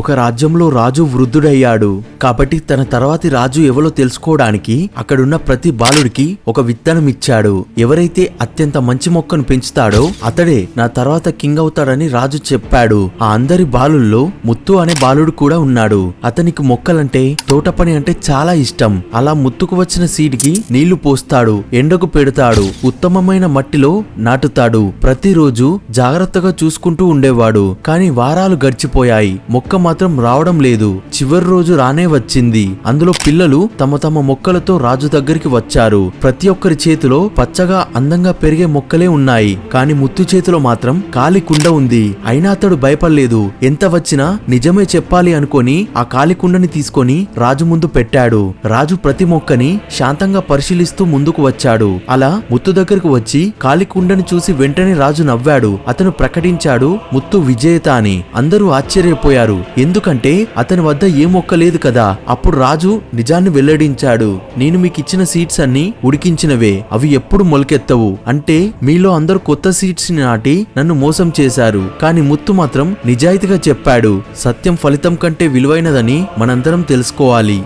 ఒక రాజ్యంలో రాజు వృద్ధుడయ్యాడు. కాబట్టి తన తర్వాతి రాజు ఎవరో తెలుసుకోవడానికి అక్కడున్న ప్రతి బాలుడికి ఒక విత్తనం ఇచ్చాడు. ఎవరైతే అత్యంత మంచి మొక్కను పెంచుతాడో అతడే నా తర్వాత కింగ్ అవుతాడని రాజు చెప్పాడు. ఆ అందరి బాలుల్లో ముత్తు అనే బాలుడు కూడా ఉన్నాడు. అతనికి మొక్కలంటే తోట పని అంటే చాలా ఇష్టం. అలా ముత్తుకు వచ్చిన సీడ్కి నీళ్ళు పోస్తాడు ఎండకు పెడతాడు ఉత్తమమైన మట్టిలో నాటుతాడు. ప్రతిరోజు జాగ్రత్తగా చూసుకుంటూ ఉండేవాడు. కానీ వారాలు గడిచిపోయాయి. మొక్క మాత్రం రావడం లేదు. చివరి రోజు రానే వచ్చింది. అందులో పిల్లలు తమ తమ మొక్కలతో రాజు దగ్గరికి వచ్చారు. ప్రతి ఒక్కరి చేతిలో పచ్చగా అందంగా పెరిగే మొక్కలే ఉన్నాయి. కానీ ముత్తు చేతిలో మాత్రం కాలి కుండ ఉంది. అయినా అతడు భయపడలేదు. ఎంత వచ్చినా నిజమే చెప్పాలి అనుకొని ఆ కాలి కుండని తీసుకొని రాజు ముందు పెట్టాడు. రాజు ప్రతి మొక్కని శాంతంగా పరిశీలిస్తూ ముందుకు వచ్చాడు. అలా ముత్తు దగ్గరకు వచ్చి కాలి కుండని చూసి వెంటనే రాజు నవ్వాడు. అతను ప్రకటించాడు ముత్తు విజేత అని. అందరూ ఆశ్చర్యపోయారు. ఎందుకంటే అతని వద్ద ఏ మొక్క లేదు కదా. అప్పుడు రాజు నిజాన్ని వెల్లడించాడు. నేను మీకు ఇచ్చిన సీడ్స్ అన్ని ఉడికించినవే. అవి ఎప్పుడు మొలకెత్తవు. అంటే మీలో అందరూ కొత్త సీడ్స్ని నాటి నన్ను మోసం చేశారు. కానీ ముత్తు మాత్రం నిజాయితీగా చెప్పాడు. సత్యం ఫలితం కంటే విలువైనదని మనందరం తెలుసుకోవాలి.